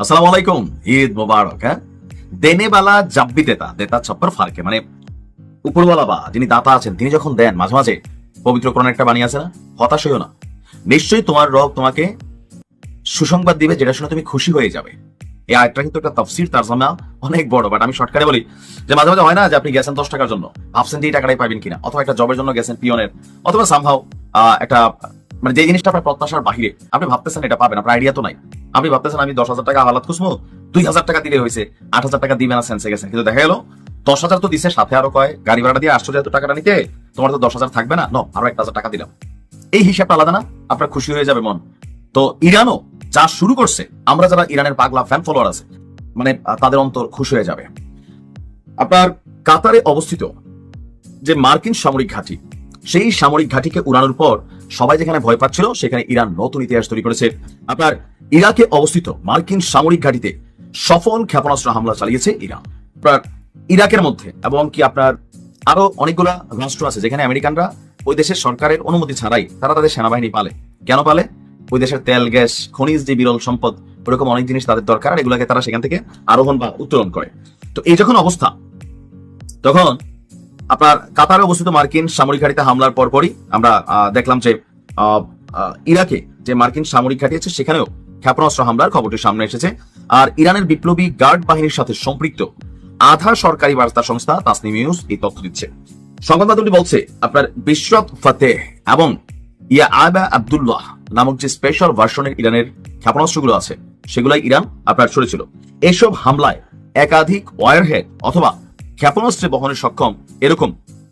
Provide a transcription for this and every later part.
আসসালামু আলাইকুম, ঈদ মোবারক হ্যাঁ? দেনে বালা জাব্বি দেতা দেতা ছপ্পর ফারকে মানে উপরওয়ালা বা যিনি দাতা আছেন, তিনি যখন দেন, মাঝে মাঝে পবিত্র কোরআন একটা বানিয়ে আছে না? হতাশ হইও না। নিশ্চয়ই তোমার রব তোমাকে সুসংবাদ দিবে, যেটা শুনে তুমি খুশি হয়ে যাবে। এই আয়টা কিন্তু একটা তফসির তারজামা অনেক বড় বাট আমি শর্টকাটে বলি যে মাঝে মাঝে হয় না যে আপনি গেছেন দশ টাকার জন্য ভাবছেন এই টাকাটাই পাবেন কিনা, অথবা একটা জবের জন্য গেছেন পিয়নের অথবা সামহাও একটা মানে যে জিনিসটা আপনার প্রত্যাশার বাহিরে, আপনি ভাবতেছেন এটা পাবেন, আপনার আইডিয়া তো নাই। আপনি ভাবতেছেন, আমি দশ হাজার টাকা হালাত খুঁজবো, দুই হাজার টাকা দিলে হয়েছে, আট হাজার টাকা দিবে না সেন্সে গেছেন কিন্তু দেখা গেল, দশ হাজার তো দিছে, সাথে আরও কয়, গাড়ি ভাড়া দিয়ে আসছো যেহেতু টাকাটা নিতে, তোমার তো দশ হাজার থাকবে না। ন, আরও এক হাজার টাকা দিলাম। এই হিসাবটা আলাদা না, আপনার খুশি হয়ে যাবে মন। তো ইরানও যা শুরু করছে, আমরা যারা ইরানের পাগলা ফ্যান ফলোয়ার আছে মানে তাদের অন্তর খুশি হয়ে যাবে। আপনার কাতারে অবস্থিত যে মার্কিন সামরিক ঘাঁটি, সেই সামরিক ঘাঁটিকে উড়ানোর পর সবাই যেখানে ভয় পাচ্ছিল, সেখানে ইরান নতুন ইতিহাস তৈরি করেছে। আপনার ইরাকে অবস্থিত মার্কিন সামরিক ঘাঁটিতে সফল ক্ষেপণাস্ত্র হামলা চালিয়েছে ইরান। ইরাকের মধ্যে এবং কি আপনার আরও অনেকগুলা রাষ্ট্র আছে যেখানে আমেরিকানরা ওই দেশের সরকারের অনুমতি ছাড়াই তারা তাদের সেনাবাহিনী পালে। কেন পালে? ওই দেশের তেল, গ্যাস, খনিজ যে বিরল সম্পদ, ওরকম অনেক জিনিস তাদের দরকার, এগুলাকে তারা সেখান থেকে আরোহণ বা উত্তোলন করে। তো এই যখন অবস্থা, তখন আপনার কাতারে অবস্থিত মার্কিন সামরিক ঘাঁটিতে হামলার পরপরই আমরা দেখলাম যে ইরাকে যে মার্কিন সামরিক ঘাঁটি আছে, সেখানেও ক্ষেপণাস্ত্র হামলার খবরটি সামনে এসেছে। আর ইরানের বিপ্লবী গার্ড বাহিনীর সাথে সম্পৃক্ত আধা সরকারি বার্তা সংস্থা তাসনিম নিউজ এই তথ্য দিচ্ছে। সংবাদমাধ্যমটি বলছে, আপনার বিশ্বত ফাতেহ এবং ইয়া আবা আব্দুল্লাহ নামক যে স্পেশাল ভার্সনের ইরানের ক্ষেপণাস্ত্রগুলো আছে, সেগুলাই ইরান আপনার ছড়েছিল এসব হামলায় একাধিক ওয়ারহেড অথবা ক্ষেপণাস্ত্রে বহনে সক্ষম এরকম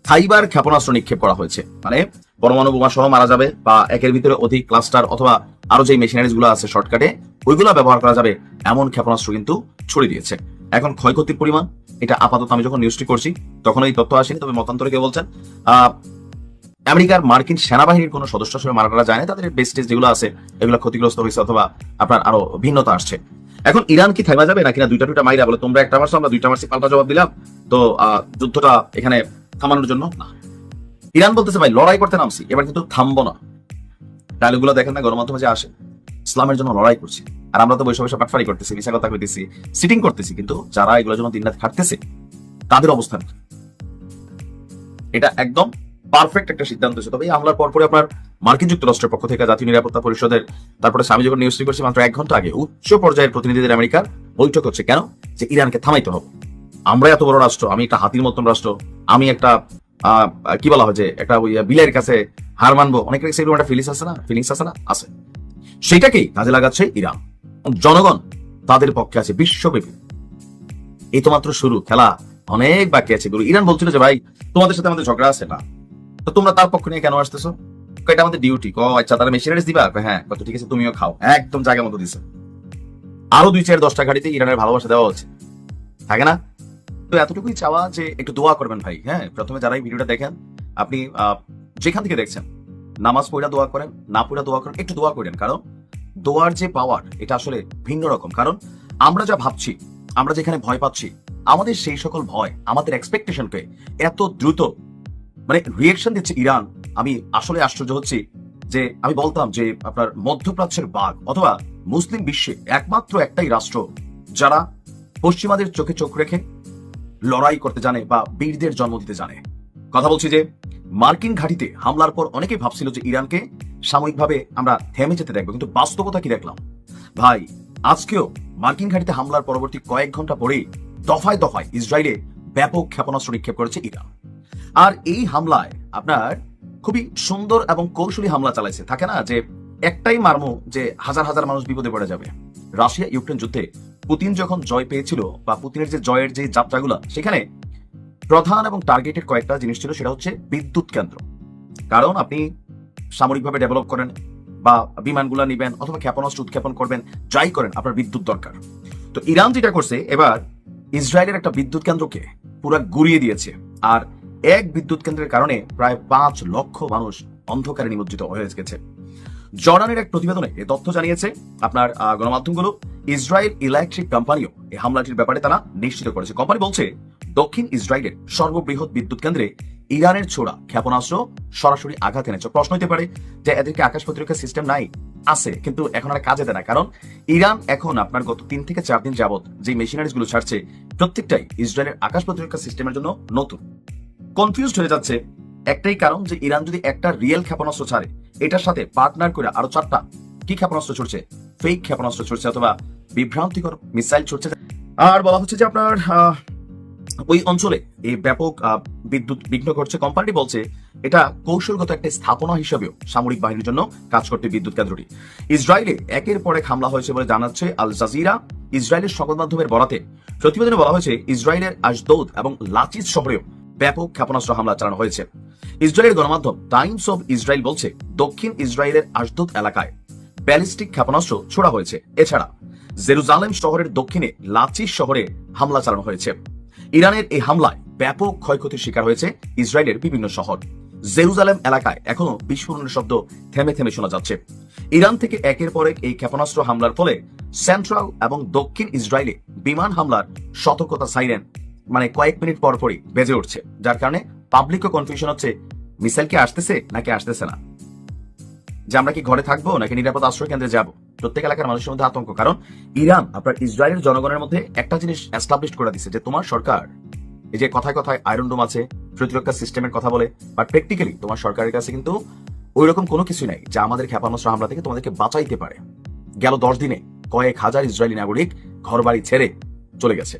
থাইবার ক্ষেপণাস্ত্র নিক্ষেপ করা হয়েছে। মানে পরমাণু বোমা সহ মারা যাবে বা একের ভিতরে অধিক ক্লাস্টার অথবা আরও যে মেশিনারিজগুলো আছে শর্টকাটে ওইগুলো ব্যবহার করা যাবে, এমন ক্ষেপণাস্ত্র কিন্তু ছড়িয়ে দিয়েছে। এখন ক্ষয়ক্ষতির পরিমাণ, এটা আপাতত আমি যখন নিউজটি করছি, তখন এই তথ্য আসেনি, তবে মতান্তরে কে বলছেন? আমেরিকার মার্কিন সেনাবাহিনীর কোনো সদস্য হিসেবে মারা করা যায় না, তাদের বেস্টেজ যেগুলো আছে, এগুলো ক্ষতিগ্রস্ত হয়েছে অথবা আপনার আরও ভিন্নতা আসছে। এখন ইরান কি থাইমা যাবে? নাকি না দুইটা দুইটা মাইরা বলে তোমরা একটা মারছো, আমরা দুইটা মারছি, পাল্টা জবাব দিলাম। তো যুদ্ধটা এখানে থামানোর জন্য না। ইরান বলতেছে, ভাই, লড়াই করতে নামছি, এবার কিন্তু থামবো না। ডায়লগুলো দেখেন না, গণমাধ্যমে যে আসে, ইসলামের জন্য লড়াই করছি। আর আমরা তো বৈশাখ বৈশাখ পাটফারি করতেছি মিশা কথা কইতেছি সিটিং করতেছি, কিন্তু যারা এগুলোর জন্য দিন রাত খাটতেছে, তাদের অবস্থান এটা একদম পারফেক্ট একটা সিদ্ধান্ত ছিল তবে এই হামলার পরপরই আপনার মার্কিন যুক্তরাষ্ট্রের পক্ষ থেকে জাতীয় নিরাপত্তা পরিষদের, তারপরে আমি যখন নিউজটি করছি, মাত্র এক ঘণ্টা আগে, উচ্চ পর্যায়ের প্রতিনিধিদের আমেরিকার বৈঠক হচ্ছে। কেন? যে ইরানকে থামাইতে হবে। আমরা এত বড় রাষ্ট্র, আমি একটা হাতির মতন রাষ্ট্র, আমি একটা কি বলা হয় যে, একটা বিলের কাছে হার মানবো। অনেকের কাছে এরকম একটা ফিলিংস আছে না? ফিলিংস আছে না? আছে। সেটাকেই কাজে লাগাচ্ছে ইরান। জনগণ তাদের পক্ষে আছে, বিশ্বব্যাপী। এই তো মাত্র শুরু, খেলা অনেক বাকি আছে। গুরু, ইরান বলছিল যে, ভাই, তোমাদের সাথে আমাদের ঝগড়া আছে না। তো তোমরা তার পক্ষ নিয়ে কেন আসতেছো? এটা আমাদের ডিউটি ক আচ্ছা তারা মেশিনারিজ দিবা? হ্যাঁ। কত ঠিক আছে, তুমিও খাও। একদম জায়গা মতো দিছে। আরও দুই চার দশটা গাড়িতে ইরানের ভালোবাসা দেওয়া হচ্ছে। থাকে না? তো এতটুকুই চাওয়া যে একটু দোয়া করবেন ভাই হ্যাঁ? প্রথমে যারা এই ভিডিওটা দেখেন, আপনি যেখান থেকে দেখছেন, নামাজ পড়া দোয়া করেন, না পড়া দোয়া করেন, একটু দোয়া করেন। কারণ দোয়ার যে পাওয়ার এটা আসলে ভিন্ন রকম। কারণ আমরা যা ভাবছি, আমরা যেখানে ভয় পাচ্ছি, আমাদের সেই সকল ভয়, আমাদের এক্সপেকটেশনকে এত দ্রুত মানে রিয়েকশন দিচ্ছে ইরান। আমি আসলে আশ্চর্য হচ্ছি যে আমি বলতাম যে আপনার মধ্যপ্রাচ্যের বাঘ অথবা মুসলিম বিশ্বে একমাত্র একটাই রাষ্ট্র যারা পশ্চিমাদের চোখে চোখ রেখে লড়াই করতে জানে বা বীরদের জন্ম দিতে জানে। কথা বলছি যে, মার্কিন ঘাঁটিতে হামলার পর অনেকেই ভাবছিল যে ইরানকে সাময়িকভাবে আমরা থেমে যেতে দেখব, কিন্তু বাস্তবতা কি দেখলাম? ভাই, আজকেও মার্কিন ঘাঁটিতে হামলার পরবর্তী কয়েক ঘণ্টা পরেই দফায় দফায় ইসরায়েলে ব্যাপক ক্ষেপণাস্ত্র নিক্ষেপ করেছে ইরান। আর এই হামলায় আপনার খুবই সুন্দর এবং কৌশলী হামলা চালাইছে। থাকে না যে, একটাই মারমু যে হাজার হাজার মানুষ বিপদে পড়ে যাবে। রাশিয়া ইউক্রেন যুদ্ধে পুতিন যখন জয় পেয়েছিল বা পুতিনের যে জয়ের যে যাত্রাগুলো, সেখানে প্রধান এবং টার্গেটেড কয়েকটা জিনিস ছিল, সেটা হচ্ছে বিদ্যুৎ কেন্দ্র। কারণ আপনি সামরিকভাবে ডেভেলপ করেন বা বিমানগুলো নিবেন অথবা ক্ষেপণাস্ত্র উৎক্ষেপণ করবেন, যাই করেন, আপনার বিদ্যুৎ দরকার। তো ইরান যেটা করছে, এবার ইসরায়েলের একটা বিদ্যুৎ কেন্দ্রকে পুরো গুড়িয়ে দিয়েছে। আর এক বিদ্যুৎ কেন্দ্রের কারণে প্রায় পাঁচ লক্ষ মানুষ অন্ধকারে নিমজ্জিত হয়ে গেছে। জর্ডানের এক প্রতিবেদনে এ তথ্য জানিয়েছে আপনার গণমাধ্যমগুলো। ইসরায়েল ইলেকট্রিক কোম্পানিও এই হামলাটির ব্যাপারে তারা নিশ্চিত করেছে। কোম্পানি বলছে, দক্ষিণ ইসরায়েলের সর্ববৃহৎ বিদ্যুৎ কেন্দ্রে ইরানের ছোড়া ক্ষেপণাস্ত্র সরাসরি আঘাত এনেছে। প্রশ্ন হতে পারে যে এদেরকে আকাশ প্রতিরক্ষা সিস্টেম নাই, আছে, কিন্তু এখন আর কাজে দেয় না। কারণ ইরান এখন আপনার গত তিন থেকে চার দিন যাবত যে মেশিনারিজগুলো ছাড়ছে, প্রত্যেকটাই ইসরায়েলের আকাশ প্রতিরক্ষা সিস্টেমের জন্য নতুন। কনফিউজড হয়ে যাচ্ছে একটাই কারণ যে ইরান যদি একটা রিয়েল ক্ষেপণাস্ত্র ছাড়ে, এটার সাথে পার্টনার করে আরও চারটা কি ক্ষেপণাস্ত্র ছুটছে ফেক ক্ষেপণাস্ত্র ছুটছে অথবা বিভ্রান্তিকর মিসাইল ছুটছে আর বলা হচ্ছে যে আপনার ওই অঞ্চলে এই ব্যাপক বিদ্যুৎ বিঘ্ন ঘটছে। কোম্পানিটি বলছে, এটা কৌশলগত একটা স্থাপনা হিসেবেও সামরিক বাহিনীর জন্য কাজ করতে বিদ্যুৎ কেন্দ্রটি। ইসরায়েলে একের পর হামলা হয়েছে বলে জানাচ্ছে আল জাজিরা। ইসরায়েলের সংবাদ মাধ্যমের বরাতে প্রতিবেদনে বলা হয়েছে, ইসরায়েলের আশদৌদ এবং লাচিস শহরেও ব্যাপক ক্ষেপণাস্ত্র হামলা চালানো হয়েছে। ইসরায়েলের গণমাধ্যম টাইমস অব ইসরায়েল বলছে, দক্ষিণ ইসরায়েলের আশদৌদ এলাকায় ব্যালিস্টিক ক্ষেপণাস্ত্র ছোড়া হয়েছে। এছাড়া জেরুজালেম শহরের দক্ষিণে লাচিস শহরে হামলা চালানো হয়েছে। ইরানের এই হামলায় ব্যাপক ক্ষয়ক্ষতির শিকার হয়েছে ইসরায়েলের বিভিন্ন শহর। জেরুজালেম এলাকায় এখনও বিস্ফোরণের শব্দ থেমে থেমে শোনা যাচ্ছে। ইরান থেকে একের পর এক এই ক্ষেপণাস্ত্র হামলার ফলে সেন্ট্রাল এবং দক্ষিণ ইসরায়েলে বিমান হামলার সতর্কতা সাইরেন মানে কয়েক মিনিট পর পরই বেজে উঠছে, যার কারণে পাবলিকও কনফিউশন হচ্ছে, মিসাইল কি আসতেছে নাকি আসতেছে না? যে আমরা কি ঘরে থাকব নাকি নিরাপদ আশ্রয় কেন্দ্রে যাব? প্রত্যেক এলাকার মানুষের মধ্যে আতঙ্ক। কারণ ইরান, আপনার ইসরায়েলের জনগণের মধ্যে একটা জিনিস এস্টাবলিশ করে দিচ্ছে যে তোমার সরকার, এই যে কথায় কথায় আয়রন ডোম আছে, প্রতিরক্ষা সিস্টেমের কথা বলে বাট প্র্যাকটিক্যালি তোমার সরকারের কাছে কিন্তু ওই রকম কোনো কিছুই নাই যা আমাদের ক্ষেপণাস্ত্র হামলা থেকে তোমাদেরকে বাঁচাইতে পারে। গেল দশ দিনে কয়েক হাজার ইসরায়েলি নাগরিক ঘরবাড়ি ছেড়ে চলে গেছে।